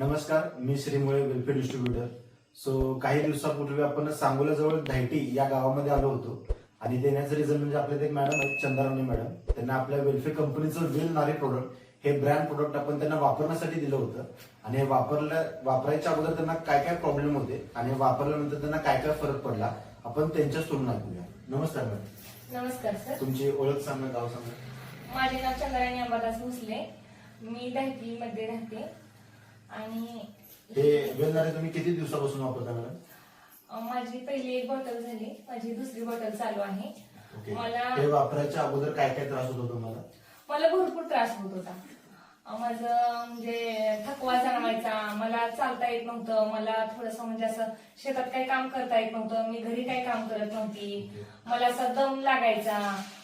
नमस्कार मी श्रीमुळे वेलफेअर डिस्ट्रीब्युटर सो काही दिवसापूर्वी आपण सांगोल्याजवळ धायटी या गावामध्ये आलो होतो. आणि देण्याचं रिझन म्हणजे आपल्या एक मॅडम आहेत चंद्रावणी मॅडम त्यांना आपल्या वेलफेअर कंपनीचं वेल नारी प्रोडक्ट हे ब्रँड प्रोडक्ट आपण त्यांना वापरण्यासाठी दिलं होतं. आणि हे वापरल्या वापरायच्या अगोदर त्यांना काय काय प्रॉब्लेम होते? आणि वापरल्यानंतर त्यांना काय काय फरक पडला? आपण त्यांच्याच तोंडून ऐकूया नमस्कार मॅडम नमस्कार सर तुमची ओळख सांगा गाव सांगा. माझे नाव चंद्राणी अंबादास भोसले. मी दहिती मध्ये राहते. आणि हे वेल नारी तुम्ही किती दिवसापासून वापरता मॅडम अं, माझी पहिली एक बॉटल झाली. माझी दुसरी बॉटल चालू आहे. ओके. मला हे वापरायच्या अगोदर काय काय त्रास होतो तुम्हाला? मला भरपूर त्रास होत होता. अं, माझं म्हणजे थकवा जाणवायचा. मला चालता येत नव्हतं. मला थोडस म्हणजे असं शेतात काही काम करता येत नव्हतं. मी घरी काही काम करत नव्हती. मला असा दम लागायचा.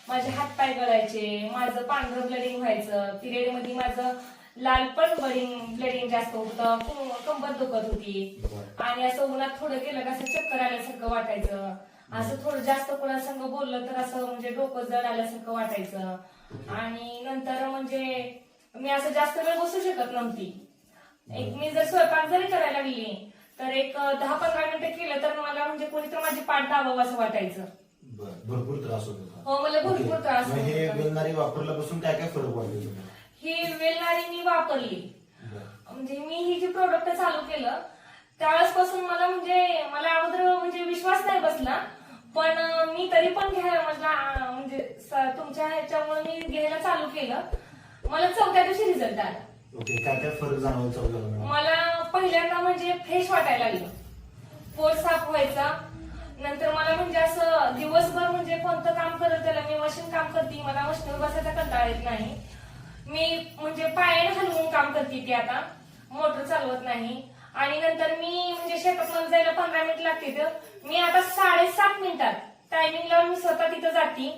माझे हात पाय गळायचे. माझं पांढरं ब्लडिंग व्हायचं. पिरियडमध्ये माझं लाल पण ब्लडिंग ब्लडिंग जास्त होतं कंबर दुखत होती. आणि असं उन्हात थोडं गेलं का असं चक्कर आल्यासारखं वाटायचं. असं थोडं जास्त कोणासंग बोललं तर असं म्हणजे डोकं जड आल्यासारखं वाटायचं. आणि नंतर म्हणजे मी असं जास्त वेळ बसू शकत नव्हती. एक मी जर स्वयंपाक जरी करायला लागली तर एक दहा पंधरा मिनिटं केलं तर मला म्हणजे कोणीतरी माझी पाठ दाबावं असं वाटायचं. भरपूर त्रास होत हो मला भरपूर. त्रास हे वापरल्यापासून काय काय फरक तुम्हाला? ही वेलनारी मी वापरली. म्हणजे मी ही जी प्रोडक्ट चालू केलं त्यावेळेसपासून मला म्हणजे मला अगोदर म्हणजे विश्वास नाही बसला. पण मी तरी पण घ्यायला अं, म्हणजे तुमच्या ह्याच्यामुळे मी घ्यायला चालू केलं. मला चौथ्या दिवशी रिझल्ट आला. ओके काय काय फरक मला पहिल्यांदा म्हणजे फ्रेश वाटायला लागलं. पोट साफ व्हायचा. नंतर मला म्हणजे असं दिवसभर म्हणजे कोणतं काम करत त्याला मी मशीन काम करते. मला मशीनवर बसायचा कंटाळा येत नाही. मी म्हणजे पायाने हलवून काम करते ती आता. मोटर चालवत नाही. आणि नंतर मी म्हणजे शेतात जायला पंधरा मिनिट लागते तर मी आता साडेसात मिनिटात टायमिंगला मी स्वतः तिथं जाते.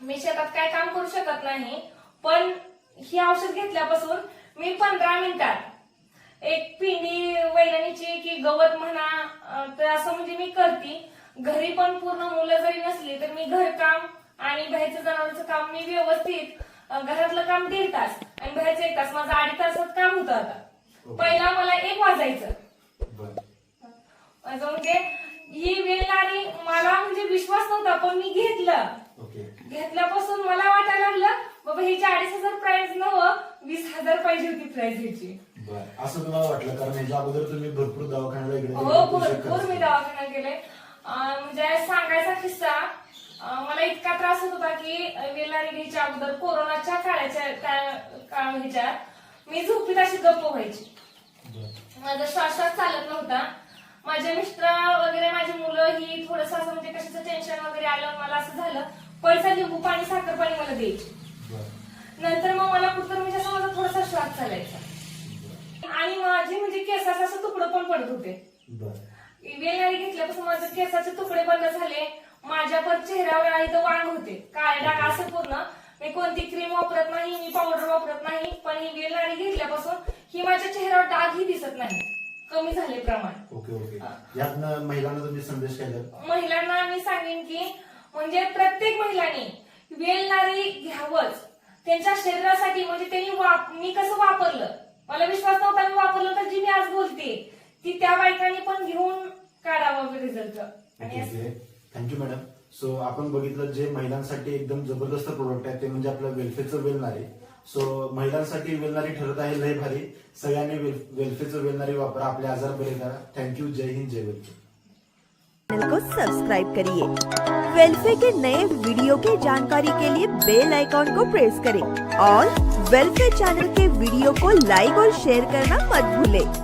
मी शेतात काय काम करू शकत नाही. पण ही औषध घेतल्यापासून मी पंधरा मिनिटात एक पिंडी वैरणीची की गवत म्हणा तर असं म्हणजे मी करते. घरी पण पूर्ण मुलं जरी नसली तर मी घरकाम आणि बाहेरचं जनावरचं काम मी व्यवस्थित घरातलं काम दीड तास आणि बाहेरचं एक तास. माझं अडीच तासात काम होतं आता. पहिला मला एक वाजायचं. माझं म्हणजे ही वेलणारी मला म्हणजे विश्वास नव्हता पण मी घेतलं. घेतल्यापासून मला वाटायला लागलं बाबा ह्याची अडीच हजार प्राइस नव्हं वीस हजार पाहिजे होती प्राइस ह्याची. असं तुम्हाला वाटलं? कारण ह्याच्या अगोदर तुम्ही भरपूर दवाखान्याला हो भरपूर मी केले. दवाखाना गेले म्हणजे सांगायचा किस्सा मला इतका त्रास होत होता की वेलारी घ्यायच्या अगोदर कोरोनाच्या काळाच्या ह्याच्यात मी झोपीत अशी गप्प व्हायची. माझा श्वासात चालत नव्हता. माझे मिस्टर वगैरे माझी मुलं ही थोडस असं म्हणजे कशाचं टेन्शन वगैरे आलं मला असं झालं पैसा लिंबू पाणी साखर पाणी मला द्यायची. नंतर मग मला कुठं म्हणजे असं माझा थोडासा श्वास चालायचा. आणि माझे म्हणजे केसाचे असं तुकडं पण पडत होते. बरं. वेलनारी घेतल्यापासून माझे केसाचे तुकडे बंद झाले. चेहऱ्यावर आहे तर वांग होते. काळे डाग असं पूर्ण. मी कोणती क्रीम वापरत नाही मी पावडर वापरत नाही पण ही वेलनारी घेतल्यापासून ही माझ्या चेहऱ्यावर डागही दिसत नाही. कमी झाले प्रमाण. Okay okay. यातनं महिलांना तुम्ही संदेश काय द्याल महिलांना मी सांगेन की म्हणजे प्रत्येक महिलांनी वेलनारी घ्यावंच. त्यांच्या शरीरासाठी म्हणजे त्यांनी वाप- मी कसं वापरलं? मला विश्वास नव्हता मी वापरलं तर जी मी आज बोलते ती त्या बायकांनी पण घेऊन काढावं रिझल्ट आणि ओके थँक्यू मॅडम सो आपण बघितलं जे महिलांसाठी एकदम जबरदस्त प्रोडक्ट आहे ते म्हणजे आपलं वेलफेअरचं वेलनारी. सो महिलांसाठी वेलनारी ठरत आहे लय भारी. सगळ्यांनी वेलफेअरचं वेलनारी वापरा आपले आजार बरे करा. थँक्यू जय हिंद जय वेलफेअर चैनल को सब्सक्राइब करिए. वेलफेयर के नए वीडियो के जानकारी के लिए बेल आइकॉन को प्रेस करें और वेलफेयर चैनल के वीडियो को लाइक और शेयर करना मत भूलें।